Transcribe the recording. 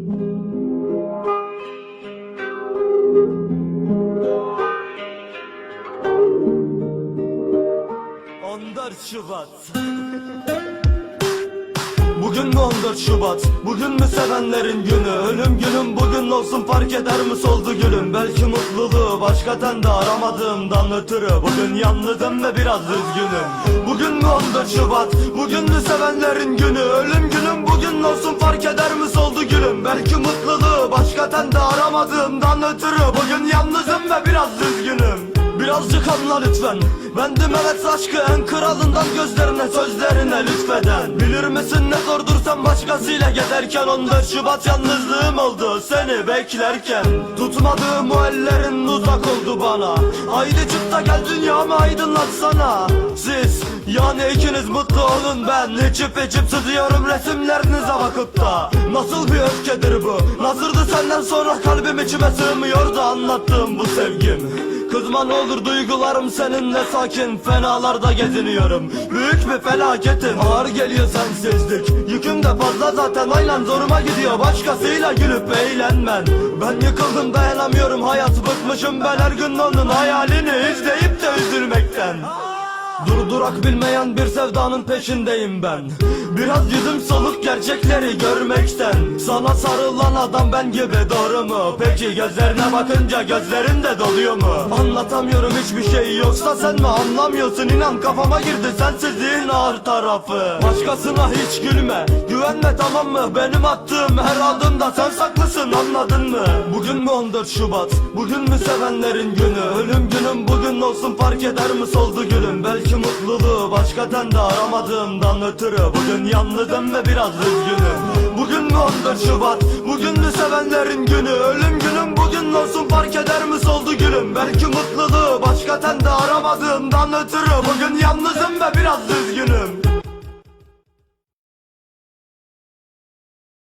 ...14 Şubat Bugün mü 14 Şubat? Bugün mü sevenlerin günü? Ölüm günüm bugün olsun fark eder mi soldu gülüm? Belki mutluluğu başka tende aramadığımdan ötürü Bugün yalnızım ve biraz üzgünüm Bugün mü 14 Şubat? Bugün mü sevenlerin günü? Ölüm günüm bugün olsun fark eder başka tende aramadığımdan ötürü Bugün yalnızım ve biraz üzgünüm. Birazcık anla lütfen. Bendim evet aşkı en kralından gözlerine sözlerine lütfeden. Bilir misin ne zordur sen başkasıyla gezerken 14 Şubat yalnızlığım oldu seni beklerken Tutmadığım o ellerin uzak oldu bana. Haydi çık da gel dünyamı aydınlatsana. Siz yani ikiniz mutlu olun. Ben İçip içip sızıyorum resimlerinize bakıp da. Nasıl bir öfkedir bu? Nasırdı senden sonra kalbim içime sığmıyor da anlattığım bu sevgim. Kızma ne olur duygularım seninle sakin. Fenalarda geziniyorum. Büyük bir felaketim. Ağır geliyor sensizlik De fazla zaten aynen zoruma gidiyor. Başkasıyla gülüp eğlenmen. Ben yıkıldım dayanamıyorum. Hayat Bıkmışım. Ben her gün onun hayalini izleyip de üzülmekten Durdurak bilmeyen bir sevdanın peşindeyim ben Biraz yüzüm soluk gerçekleri görmekten Sana sarılan adam ben gibi doğru mu? Peki gözlerine bakınca gözlerin de doluyor mu? Anlatamıyorum hiçbir şey yoksa sen mi anlamıyorsun? İnan kafama girdi sensizliğin ağır tarafı Başkasına hiç gülme Güvenme tamam mı? Benim attığım her adımda sen saklısın anladın mı? Bugün mü 14 Şubat? Bugün mü sevenlerin günü? Ölüm günüm bugün olsun fark eder mi soldu gülüm? Belki mutluluğu başka tende aramadığımdan ötürü Bugün yalnızım ve biraz üzgünüm Bugün mü 14 Şubat? Bugün mü sevenlerin günü? Ölüm günüm bugün olsun fark eder mi soldu gülüm? Belki mutluluğu başka tende aramadığımdan ötürü Bugün yalnızım ve biraz üzgünüm